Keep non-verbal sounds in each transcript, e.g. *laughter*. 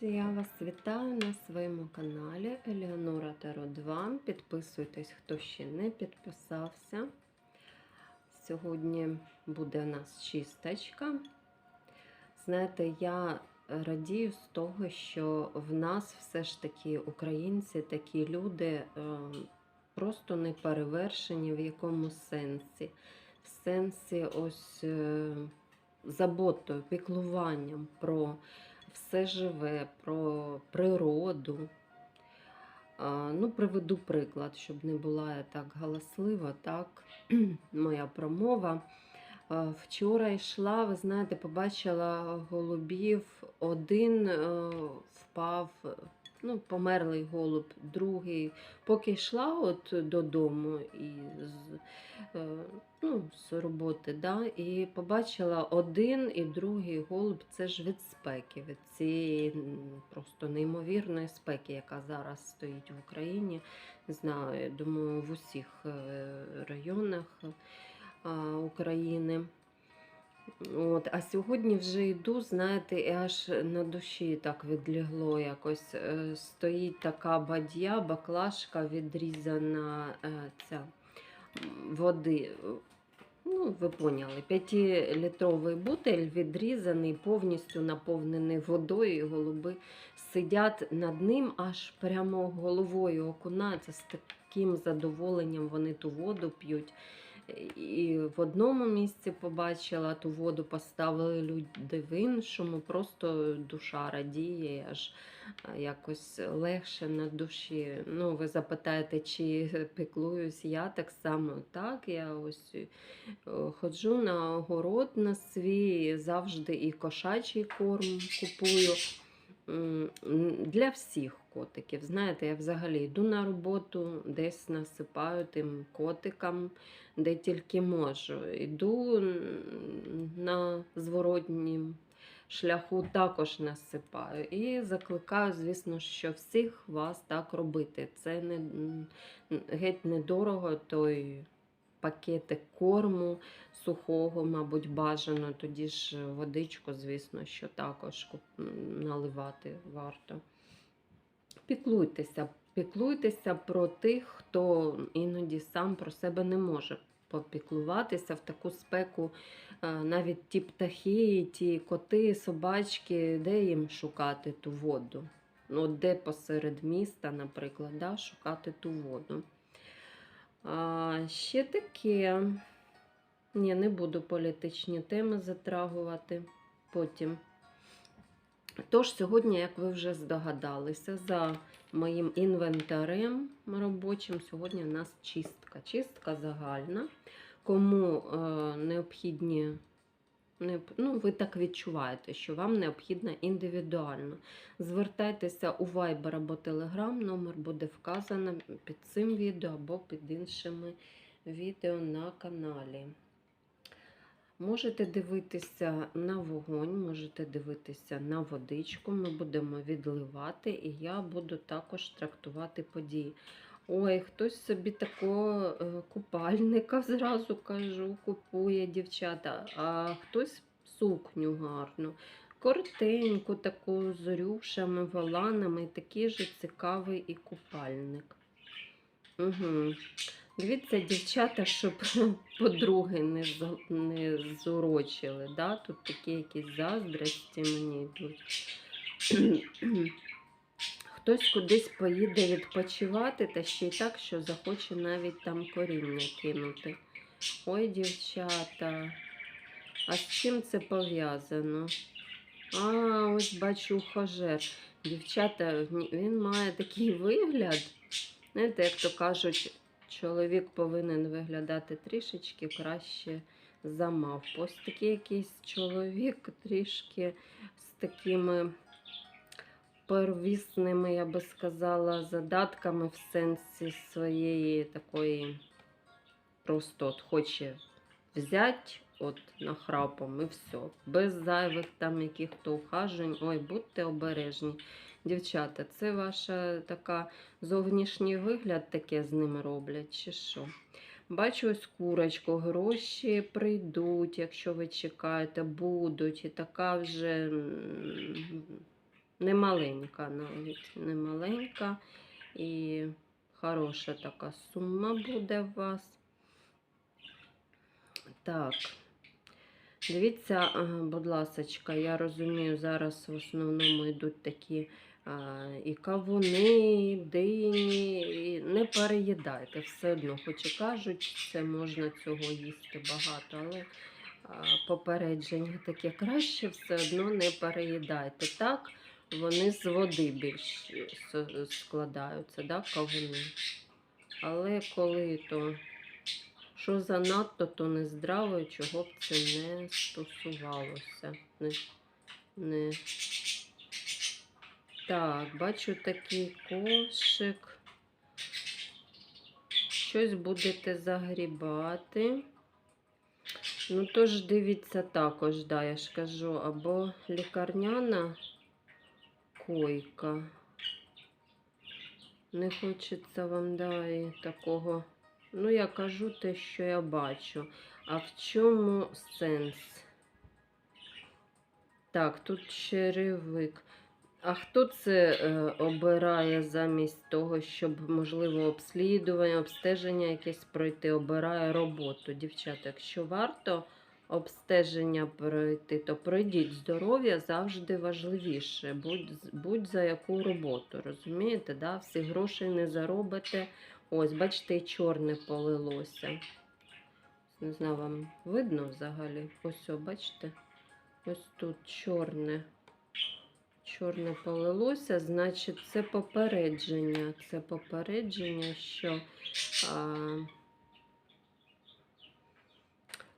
Друзі, я вас вітаю на своєму каналі Елеонора Таро 2. Підписуйтесь, хто ще не підписався. Сьогодні буде у нас чисточка. Знаєте, я радію з того, що в нас все ж таки українці, такі люди е, просто не перевершені в якому сенсі. В сенсі ось е, заботою, піклуванням про все живе, про природу. Ну, приведу приклад, щоб не була я так галаслива, так, *clears throat* моя промова. Вчора йшла, ви знаєте, побачила голубів, один е, впав, ну, померлий голуб, другий. Поки йшла от додому і з, е, ну, з роботи, да, і побачила один і другий голуб, це ж від спеки, від цієї просто неймовірної спеки, яка зараз стоїть в Україні. Знаю, думаю, в усіх е, районах е, України. От, а сьогодні вже йду, знаєте, і аж на душі так відлягло якось. Е, Стоїть така бадья, баклажка відрізана е, ця води. Ну, ви поняли, п'ятилітровий бутель відрізаний, повністю наповнений водою, і голуби сидять над ним, аж прямо головою окунаються з таким задоволенням вони ту воду п'ють. І в одному місці побачила ту воду, поставили люди в іншому, просто душа радіє, аж якось легше на душі. Ну, ви запитаєте, чи піклуюсь я так само. Так, я ось е, ходжу на огород на свій, завжди і кошачий корм купую. Для всіх котиків. Знаєте, я взагалі йду на роботу, десь насипаю тим котикам, де тільки можу. Йду на зворотнім шляху, також насипаю. І закликаю, звісно, що всіх вас так робити. Це не геть недорого, той пакетик корму сухого, мабуть, бажано. Тоді ж водичку, звісно, що також наливати варто. Піклуйтеся, піклуйтеся про тих, хто іноді сам про себе не може попіклуватися в таку спеку. е, Навіть ті птахи, ті коти, собачки, де їм шукати ту воду? Ну, де посеред міста, наприклад, да, шукати ту воду. А, ще таке. Ні, не буду політичні теми затрагувати потім. Тож, сьогодні, як ви вже здогадалися, за моїм інвентарем робочим, сьогодні у нас чистка. Чистка загальна. Кому е, необхідні, не, ну, ви так відчуваєте, що вам необхідно індивідуально. Звертайтеся у Viber або Telegram, номер буде вказано під цим відео або під іншими відео на каналі. Можете дивитися на вогонь, можете дивитися на водичку. Ми будемо відливати, і я буду також трактувати події. Ой, хтось собі такого е, купальника *laughs* зразу кажу, купує дівчата, а хтось сукню гарну, коротеньку, таку з рюшами, воланами, такий же цікавий і купальник. Угу. Дивіться, дівчата, щоб *laughs* подруги не, не зурочили. Да? Тут такі якісь заздрості мені йдуть. *clears throat* Хтось кудись поїде відпочивати, та ще й так, що захоче навіть там коріння кинути. Ой, дівчата, а з чим це пов'язано? А, ось бачу хожер. Дівчата, він має такий вигляд. Знаєте, як то кажуть, чоловік повинен виглядати трішечки краще за мавпу. Ось такий якийсь чоловік трішки з такими первісними, я би сказала, задатками в сенсі своєї такої просто от хоче взяти от нахрапом і все. Без зайвих там яких то ухажень. Ой, будьте обережні. Дівчата, це ваша така зовнішній вигляд таке з ними роблять, чи що? Бачу ось курочку, гроші прийдуть, якщо ви чекаєте, будуть. І така вже м, Не маленька навіть, не маленька. І хороша така сума буде у вас. Так. Дивіться, будь ласочка, я розумію, зараз в основному йдуть такі і кавуни, і дині. І не переїдайте все одно, хоч і кажуть, це можна цього їсти багато, але попередження таке краще все одно не переїдайте. Так, вони з води більш складаються, да, кавуни. Але коли то що занадто, то нездраво, і чого б це не стосувалося. Не, не... Так, бачу такий кошик. Щось будете загрібати. Ну, тож дивіться також, да, я ж кажу, або лікарняна койка. Не хочеться вам да, і такого. Ну, я кажу те, що я бачу. А в чому сенс? Так, тут черевик. А хто це е, обирає замість того, щоб, можливо, обслідування, обстеження якесь пройти, обирає роботу? Дівчата, якщо варто обстеження пройти, то пройдіть здоров'я завжди важливіше. Будь, будь за яку роботу, розумієте? Да? Всі гроші не заробите. Ось, бачите, чорне полилося. Не знаю, вам видно взагалі? Ось, о, бачите? Ось тут чорне. Чорне полилося, значить, це попередження. Це попередження, що а,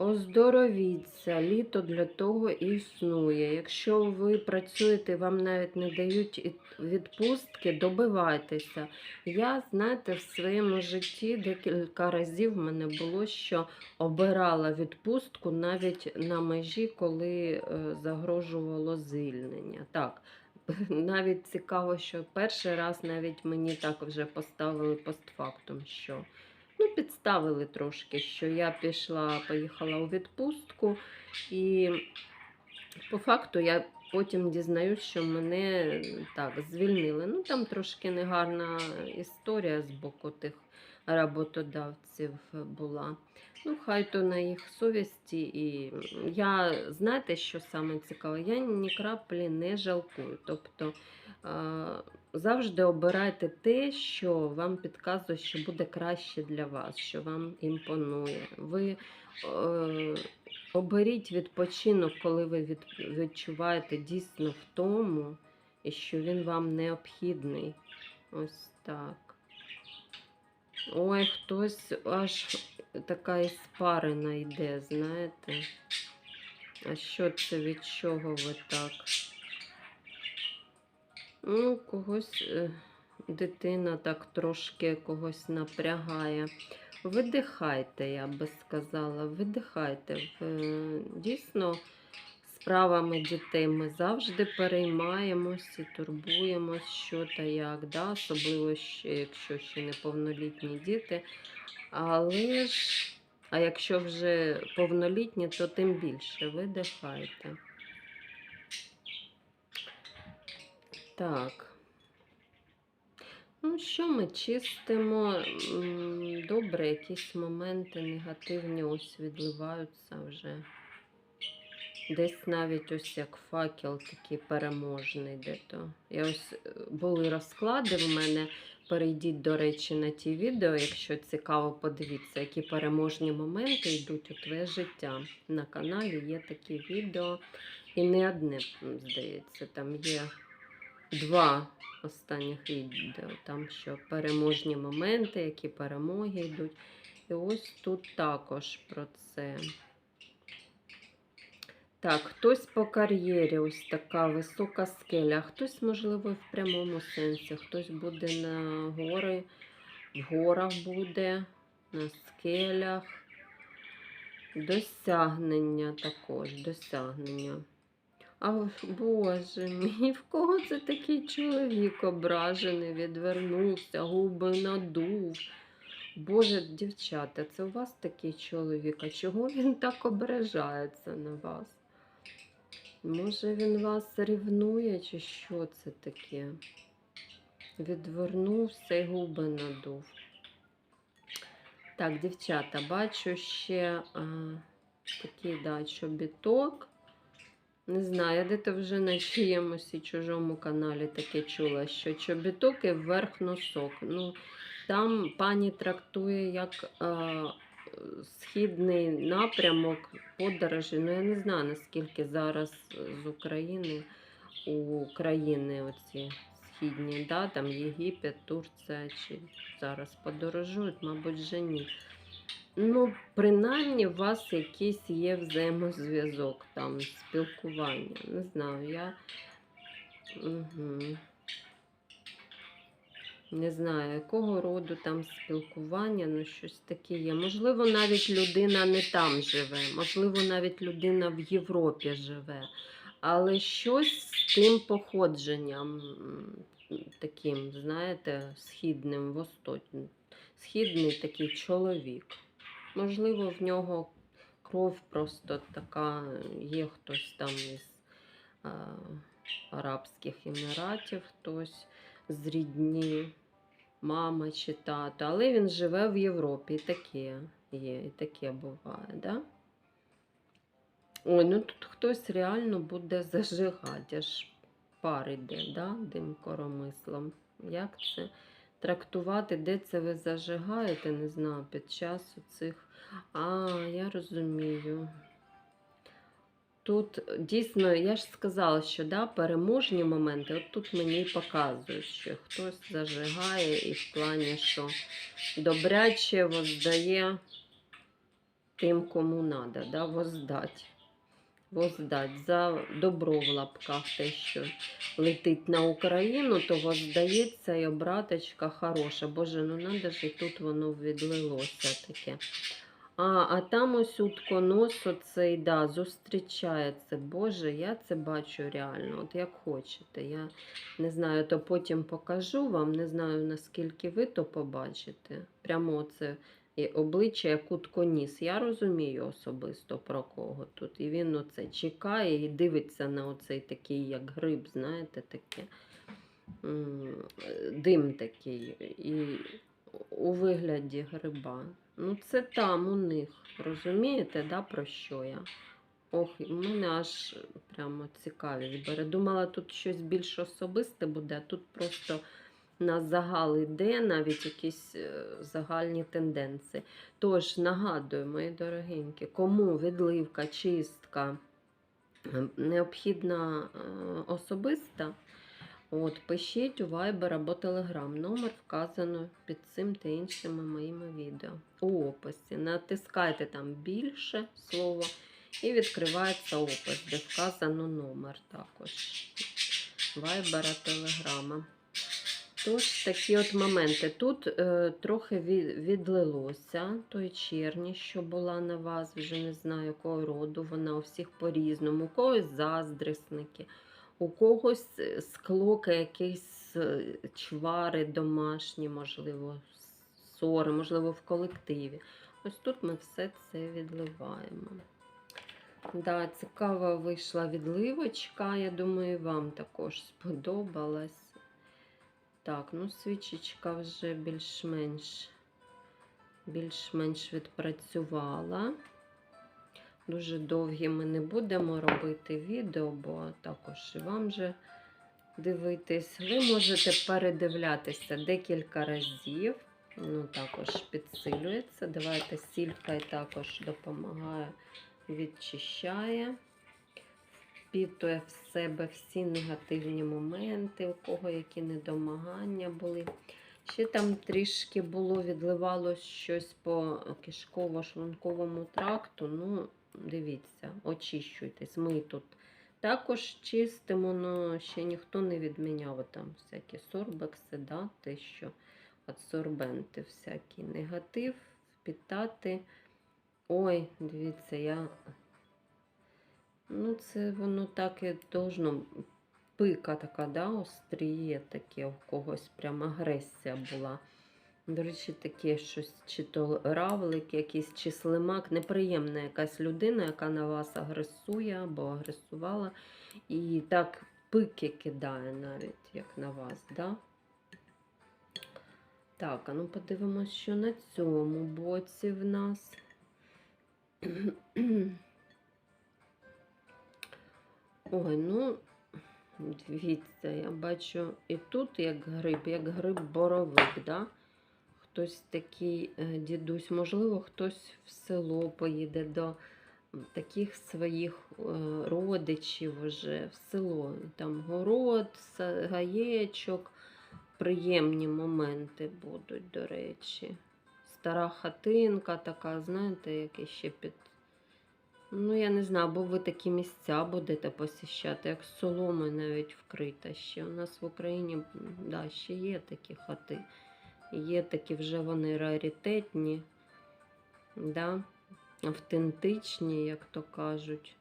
оздоровіться. Літо для того існує. Якщо ви працюєте, вам навіть не дають відпустки, добивайтеся. Я, знаєте, в своєму житті декілька разів в мене було, що обирала відпустку навіть на межі, коли е, загрожувало звільнення. Так, *laughs* навіть цікаво, що перший раз навіть мені так вже поставили постфактум, що ну, підставили трошки, що я пішла, поїхала у відпустку, і по факту я потім дізнаюсь, що мене так звільнили. Ну там трошки негарна історія з боку тих роботодавців була. Ну, хай то на їх совісті. І я, знаєте, що саме цікаве? Я ні краплі не жалкую. Тобто завжди обирайте те, що вам підказує, що буде краще для вас, що вам імпонує. Ви е, оберіть відпочинок, коли ви від, відчуваєте дійсно втому, і що він вам необхідний. Ось так. Ой, хтось аж така іспарина йде, знаєте. А що це від чого ви так? Ну, когось е, дитина так трошки когось напрягає. Видихайте, я би сказала, видихайте. Дійсно, справами дітей ми завжди переймаємось і турбуємось, що та як, да? особливо якщо ще неповнолітні діти. Але ж, а якщо вже повнолітні, то тим більше видихайте. Так. Ну, що ми чистимо? Добре, якісь моменти негативні ось відливаються вже. Десь навіть ось як факел такий переможний. Де-то. Я ось е, були розклади в мене. Перейдіть, до речі, на ті відео, якщо цікаво, подивіться, які переможні моменти йдуть у твоє життя. На каналі є такі відео. І не одне, здається, там є два останніх відео. Там що переможні моменти, які перемоги йдуть. І ось тут також про це. Так, хтось по кар'єрі, ось така висока скеля, хтось, можливо, в прямому сенсі, хтось буде на гори, в горах буде, на скелях. Досягнення також, досягнення. А Боже мій, в кого це такий чоловік ображений, відвернувся, губи надув. Боже, дівчата, це у вас такий чоловік, а чого він так ображається на вас? Може він вас рівнує, чи що це таке? Відвернувся і губи надув. Так, дівчата, бачу ще а, такий да, чобіток. Не знаю, де-то вже на чиємусь і чужому каналі таке чула, що чобіток і вверх носок. Ну, там пані трактує як а, східний напрямок подорожі. Ну, я не знаю, наскільки зараз з України у країни оці східні, да, там Єгипет, Турція, чи зараз подорожують, мабуть, вже ні. Ну, принаймні, у вас якийсь є взаємозв'язок, там, спілкування. Не знаю, я. Угу. Не знаю, якого роду там спілкування, ну щось таке є. Можливо, навіть людина не там живе, можливо, навіть людина в Європі живе. Але щось з тим походженням таким, знаєте, східним, восточним. Східний такий чоловік. Можливо, в нього кров просто така, є хтось там із а, Арабських Еміратів, хтось з рідні, мама чи тато, але він живе в Європі, і таке є, і таке буває, да? Ой, ну тут хтось реально буде зажигати, аж пар іде, да? дим коромислом. Як це трактувати, де це ви зажигаєте, не знаю, під час цих. А, я розумію. Тут дійсно, я ж сказала, що да, переможні моменти, от тут мені показують, що хтось зажигає і в плані, що добряче воздає тим, кому треба, да, воздать. Воздать за добро в лапках те, що летить на Україну, то воздається і обраточка хороша. Боже, ну надо ж і тут воно відлилося таке. А, а там ось утконос оцей, да, зустрічається. Боже, я це бачу реально, от як хочете. Я не знаю, то потім покажу вам, не знаю, наскільки ви то побачите. Прямо оце і обличчя як утконіс. Я розумію особисто про кого тут. І він оце чекає і дивиться на оцей такий, як гриб, знаєте, таке. Дим такий. І у вигляді гриба. Ну, це там у них. Розумієте, да, про що я? Ох, мене аж прямо цікавість бере. Думала, тут щось більш особисте буде, а тут просто на загал іде, навіть якісь е, загальні тенденції. Тож, нагадую, мої дорогенькі, кому відливка, чистка е, необхідна е, особиста, От, пишіть у Viber або Telegram. Номер вказано під цим та іншими моїми відео. У описі. Натискайте там більше слово і відкривається опис, де вказано номер також. Viber, Телеграма. Тож такі от моменти. Тут е, трохи від, відлилося той черні, що була на вас, вже не знаю якого роду. Вона у всіх по-різному, у когось заздрисники у когось е, склоки, якісь е, чвари домашні, можливо, ссори, можливо, в колективі. Ось тут ми все це відливаємо. Да, цікава вийшла відливочка. Я думаю, вам також сподобалась. Так, ну свічечка вже більш-менш більш-менш відпрацювала. Дуже довгі ми не будемо робити відео, бо також і вам же дивитись. Ви можете передивлятися декілька разів. Ну, також підсилюється. Давайте сілька також допомагає, відчищає, впітує в себе всі негативні моменти, у кого які недомагання були. Ще там трішки було, відливалось щось по кишково-шлунковому тракту. Ну, дивіться, очищуйтесь. Ми тут також чистимо, але ще ніхто не відміняв там всякі сорбекси, да, те, що адсорбенти, всякі негатив, впітати. Ой, дивіться, я. Ну, це воно так і должно. Пика така, да, остріє таке, у когось прям агресія була До речі, таке щось, чи то равлик, якийсь, чи слимак, неприємна якась людина, яка на вас агресує або агресувала. І так пики кидає навіть, як на вас, да? Так, а ну подивимось, що на цьому боці в нас. *clears throat* Ой, ну, дивіться, я бачу і тут як гриб, як гриб боровик, да? Хтось такий е, дідусь, можливо, хтось в село поїде до таких своїх е, родичів уже в село. Там город, гаєчок, приємні моменти будуть, до речі. Стара хатинка така, знаєте, яке ще під. Ну, я не знаю, або ви такі місця будете посіщати, як соломи навіть вкрита ще. У нас в Україні да, ще є такі хати. Є такі вже вони раритетні, да? автентичні, як то кажуть.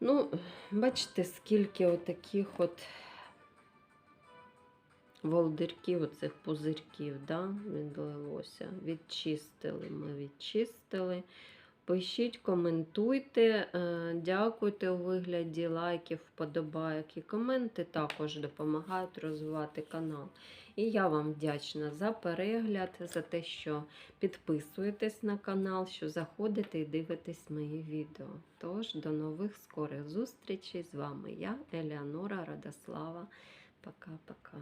Ну, бачите, скільки отаких от волдирків, оцих пузирків, да, відлилося. Відчистили ми, відчистили. Пишіть, коментуйте, е, дякуйте у вигляді лайків, вподобайок і коменти також допомагають розвивати канал. І я вам вдячна за перегляд, за те, що підписуєтесь на канал, що заходите і дивитесь мої відео. Тож, до нових скорих зустрічей з вами я, Елеонора Радослава. Пока-пока.